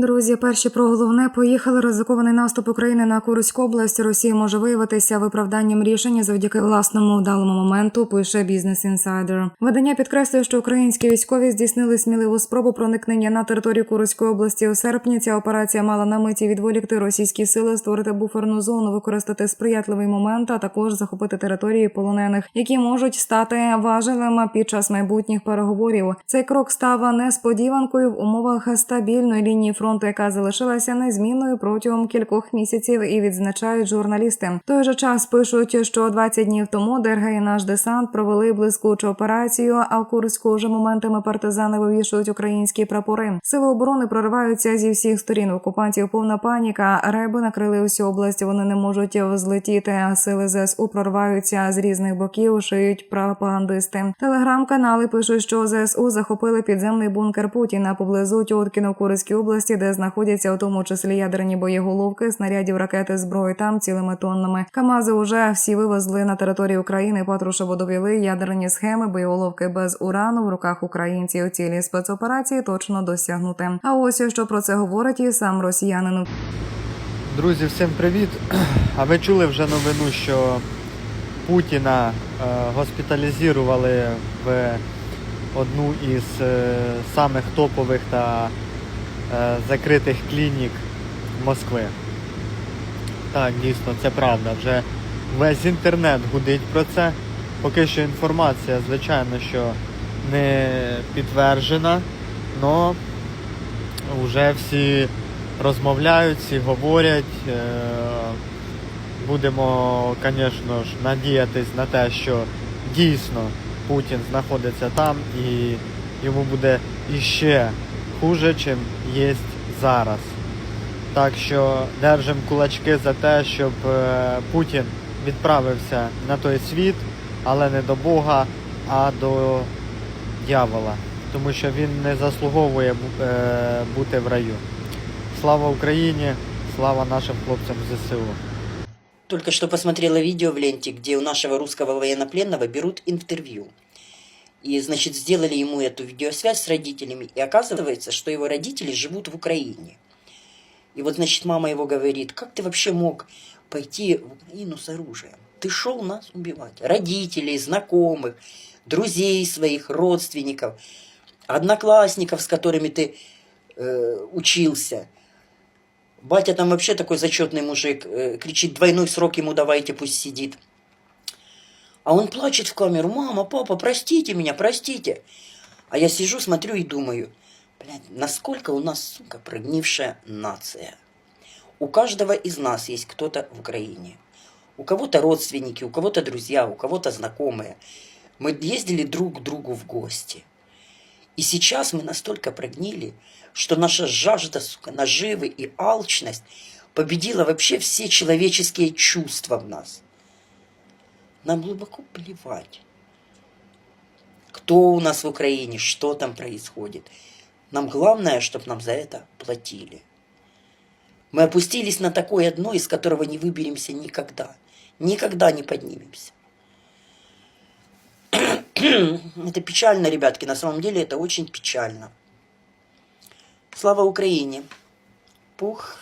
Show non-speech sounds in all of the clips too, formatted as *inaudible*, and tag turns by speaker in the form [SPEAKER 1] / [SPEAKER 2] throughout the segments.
[SPEAKER 1] Друзі, перші про головне поїхали. Ризикований наступ України на Курську область Росії може виявитися виправданням рішення завдяки власному вдалому моменту. Пише Бізнес Інсайдер. Видання підкреслює, що українські військові здійснили сміливу спробу проникнення на територію Курської області у серпні. Ця операція мала на меті відволікти російські сили, створити буферну зону, використати сприятливий момент, а також захопити території полонених, які можуть стати важелем під час майбутніх переговорів. Цей крок став несподіванкою в умовах стабільної лінії фронту, яка залишилася незмінною протягом кількох місяців, і відзначають журналісти. Той же час пишуть, що 20 днів тому ДРГ і наш десант провели блискучу операцію. А в Курську вже моментами партизани вивішують українські прапори. Сили оборони прориваються зі всіх сторін. Окупантів повна паніка. Реби накрили усю область. Вони не можуть взлетіти. А сили ЗСУ прориваються з різних боків. Шиють пропагандисти. Телеграм-канали пишуть, що ЗСУ захопили підземний бункер Путіна поблизу Тьоткіно в області, де знаходяться у тому числі ядерні боєголовки, снарядів, ракети, зброї там цілими тоннами. Камази уже всі вивезли на територію України. Патрушево довели ядерні схеми, боєголовки без урану в руках українців. Цілі спецоперації точно досягнути. А ось що про це говорить і сам росіянин.
[SPEAKER 2] Друзі, всім привіт! А ви чули вже новину, що Путіна е, госпіталізували в одну із е, самих топових та закритих клінік Москви. Так, дійсно, це правда. Вже весь інтернет гудить про це. Поки що інформація, звичайно, що не підтверджена, але вже всі розмовляють, всі говорять. Е, Будемо, звісно ж, надіятись на те, що дійсно Путін знаходиться там і йому буде іще хуже, чим є зараз. Так що держимо кулачки за те, щоб е, Путін відправився на той світ, але не до Бога, а до дьявола. Тому що він не заслуговує е, бути в раю. Слава Україні, слава нашим хлопцям ЗСУ.
[SPEAKER 3] Только что посмотрела видео в ленте, где у нашего русского военнопленного берут интервью. И, значит, сделали ему эту видеосвязь с родителями. И оказывается, что его родители живут в Украине. И вот, значит, мама его говорит, как ты вообще мог пойти в Украину с оружием? Ты шел нас убивать. Родителей, знакомых, друзей своих, родственников, одноклассников, с которыми ты э, учился. Батя там вообще такой зачетный мужик, э, кричит, двойной срок ему давайте, пусть сидит. А он плачет в камеру, мама, папа, простите меня, простите. А я сижу, смотрю и думаю, блядь, насколько у нас, сука, прогнившая нация. У каждого из нас есть кто-то в Украине. У кого-то родственники, у кого-то друзья, у кого-то знакомые. Мы ездили друг к другу в гости. И сейчас мы настолько прогнили, что наша жажда, сука, наживы и алчность победила вообще все человеческие чувства в нас. Нам глубоко плевать, кто у нас в Украине, что там происходит. Нам главное, чтобы нам за это платили. Мы опустились на такое дно, из которого не выберемся никогда. Никогда не поднимемся. *clears throat* Это печально, ребятки, на самом деле это очень печально. Слава Украине. Пух.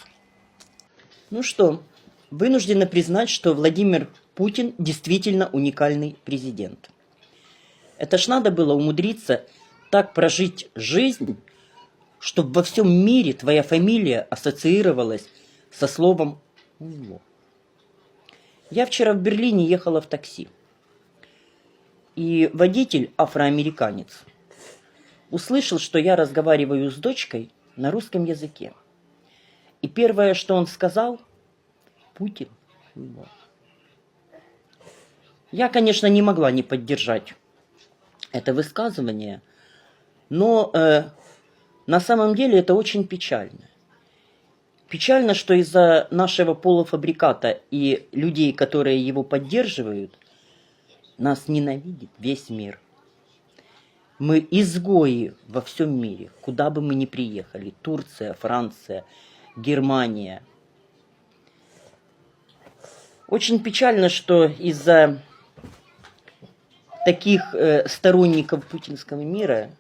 [SPEAKER 3] Ну что, вынуждена признать, что Владимир Путин действительно уникальный президент. Это ж надо было умудриться так прожить жизнь, чтобы во всем мире твоя фамилия ассоциировалась со словом «уло». Я вчера в Берлине ехала в такси. И водитель, афроамериканец, услышал, что я разговариваю с дочкой на русском языке. И первое, что он сказал, Путин. хуйло». Я, конечно, не могла не поддержать это высказывание, но э, на самом деле это очень печально. Печально, что из-за нашего полуфабриката и людей, которые его поддерживают, нас ненавидит весь мир. Мы изгои во всем мире, куда бы мы ни приехали. Турция, Франция, Германия. Очень печально, что из-за таких э, сторонников путинского мира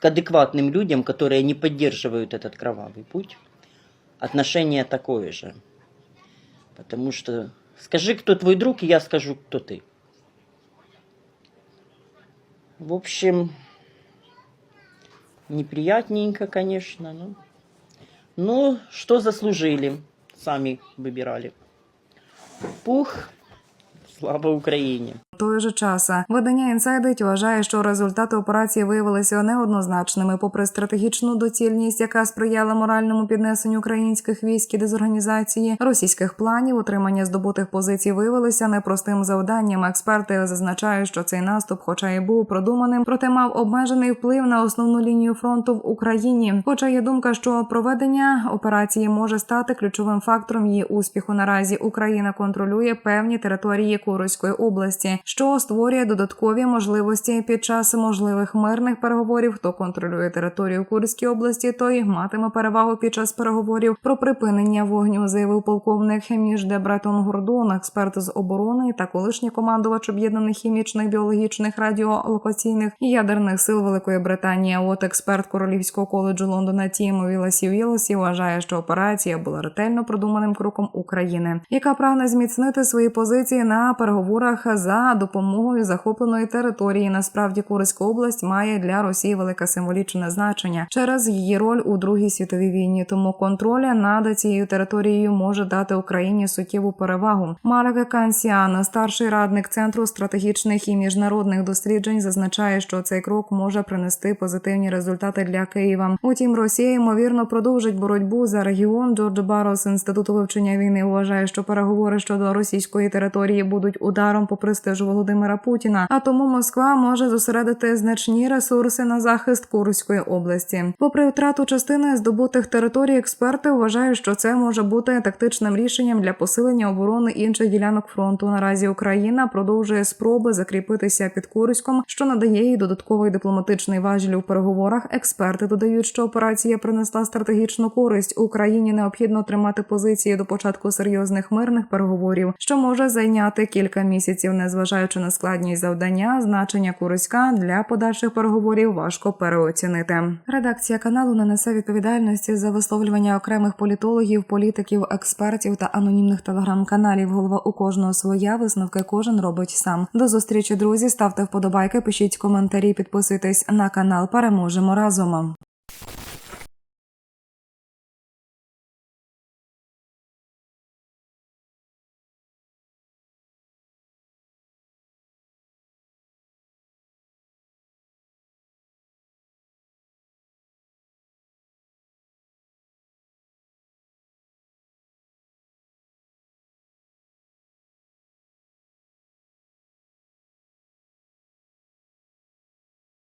[SPEAKER 3] к адекватным людям, которые не поддерживают этот кровавый путь, отношение такое же. Потому что скажи, кто твой друг, и я скажу, кто ты. В общем, неприятненько, конечно, но... Ну, что заслужили, сами выбирали. Пух, слава Україні.
[SPEAKER 1] Той же час видання інсайдить вважає, що результати операції виявилися неоднозначними, попри стратегічну доцільність, яка сприяла моральному піднесенню українських військ і дезорганізації російських планів. Утримання здобутих позицій виявилися непростим завданням. Експерти зазначають, що цей наступ, хоча і був продуманим, проте мав обмежений вплив на основну лінію фронту в Україні. Хоча є думка, що проведення операції може стати ключовим фактором її успіху. Наразі Україна контролює певні території Курської області, що створює додаткові можливості під час можливих мирних переговорів. Хто контролює територію Курської області, той матиме перевагу під час переговорів про припинення вогню, заявив полковник між Дебретон Гордон, експерт з оборони та колишній командувач об'єднаних хімічних, біологічних, радіолокаційних і ядерних сил Великої Британії. От експерт Королівського коледжу Лондона Тім Віласі Віласі вважає, що операція була ретельно продуманим кроком України, яка прагне зміцнити свої позиції на переговорах за допомогою захопленої території. Насправді Курська область має для Росії велике символічне значення через її роль у Другій світовій війні. Тому контроль над цією територією може дати Україні суттєву перевагу. Марк Кансіан, старший радник центру стратегічних і міжнародних досліджень, зазначає, що цей крок може принести позитивні результати для Києва. Утім, Росія ймовірно продовжить боротьбу за регіон. Джордж Барос інституту вивчення війни вважає, що переговори щодо російської території будуть ударом по престижу Володимира Путіна. А тому Москва може зосередити значні ресурси на захист Курської області. Попри втрату частини здобутих територій, експерти вважають, що це може бути тактичним рішенням для посилення оборони інших ділянок фронту. Наразі Україна продовжує спроби закріпитися під Курськом, що надає їй додатковий дипломатичний важіль у переговорах. Експерти додають, що операція принесла стратегічну користь. Україні необхідно тримати позиції до початку серйозних мирних переговорів, що може зайняти кілька місяців, незважаючи на складність завдання, значення Курська для подальших переговорів важко переоцінити. Редакція каналу не несе відповідальності за висловлювання окремих політологів, політиків, експертів та анонімних телеграм-каналів. Голова у кожного своя висновки кожен робить сам. До зустрічі, друзі. Ставте вподобайки, пишіть коментарі, підписуйтесь на канал. Переможемо разом.